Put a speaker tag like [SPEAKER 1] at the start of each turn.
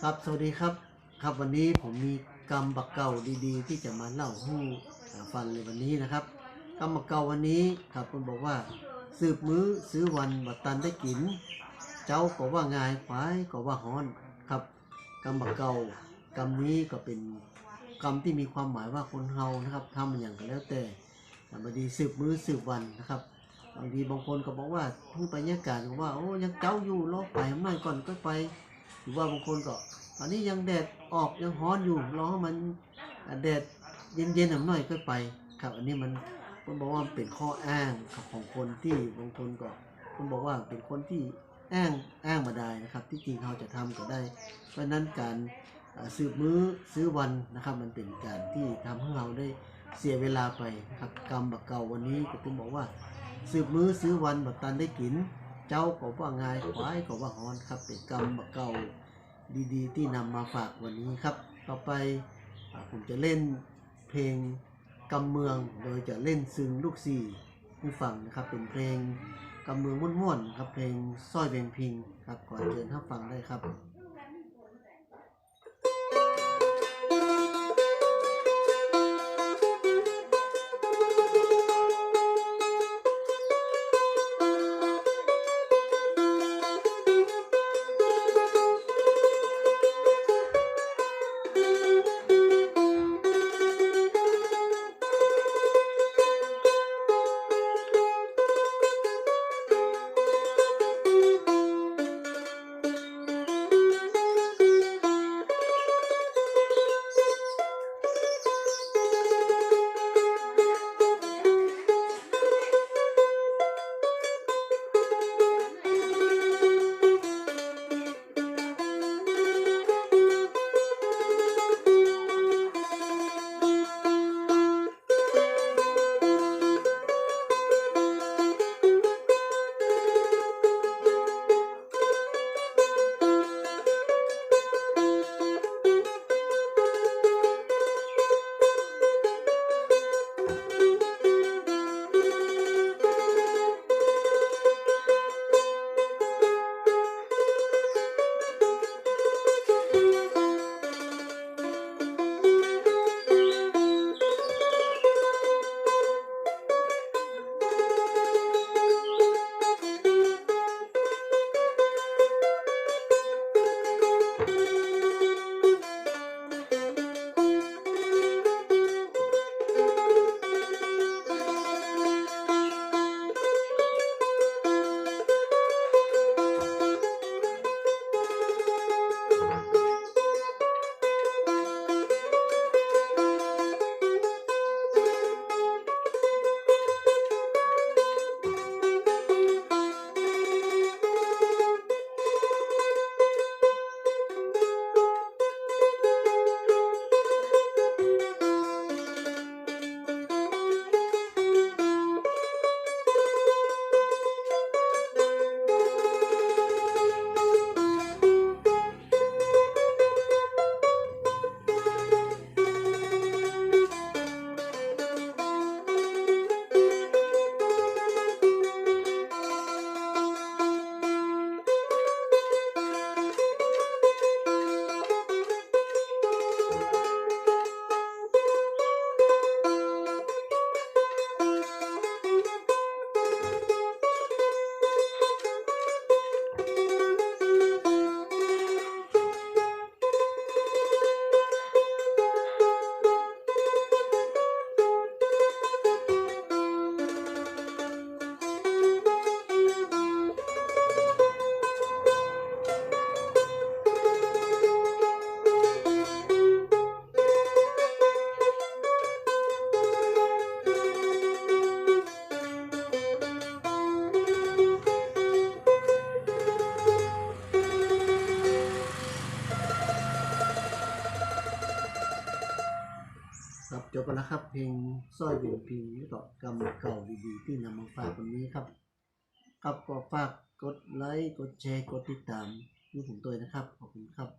[SPEAKER 1] ครับ สวัสดีครับ ครับวันนี้ผมมีกรรมบักเก่าดีๆ ที่จะมาเล่าให้ฟังในวันนี้นะครับ กรรมบักเก่าวันนี้ครับคุณบอกว่า สืบมื้อซื้อวันบัตันได้กิน เจ้าก็ว่างายควายก็ว่าฮ้อนครับ กรรมบักเก่ากรรมนี้ก็เป็นกรรมที่มีความหมายว่าคนเฮานะครับทำอย่างก็แล้วแต่บางทีสืบมื้อสืบวันนะครับบางทีบางคนก็บอกว่าเพิ่งไปเนี่ยการว่าโอ้ยังเจ้าอยู่รอไปหน่ก่อนก็ไป หรือว่าบางคนก็ตอนนี้ยังแดดออกยังร้อนอยู่รอให้มันแดดเย็นๆหน่อยก็ไป ครับ อันนี้มันคนบอกว่าเป็นข้ออ้างของคนที่บางคนก็คนบอกว่าเป็นคนที่อ้างอ้างมาได้นะครับ ที่จริงเขาจะทำก็ได้ เพราะนั้นการสืบมื้อซื้อวันนะครับ มันเป็นการที่ทำให้เราได้เสียเวลาไปนะครับกรรมบักเก่าวันนี้ก็ต้องบอกว่า สืบมื้อซื้อวันบัดตันได้กิน เจ้าก็ว่าง่ายควายก็ว่าฮ้อนครับ เป็นกรรมเก่าดีๆ ที่นำมาฝากวันนี้ครับ ต่อไปผมจะเล่นเพลงกำเมือง โดยจะเล่นซึ่งลูกสี่ให้ฟังนะครับ เป็นเพลงกำเมืองม่วนๆครับเพลงสร้อยเบงพิงครับก่อนเชิญท่าฟังได้ครับ บไปแล้วครับ เพลงสร้อยเบียงพิงแล้วก็กรรมเก่าดีๆ ที่นำมาฝากวันนี้ครับครับก็ฝากกดไลค์ กดแชร์ กดติดตามด้วยผมตัวนะครับ ขอบคุณครับ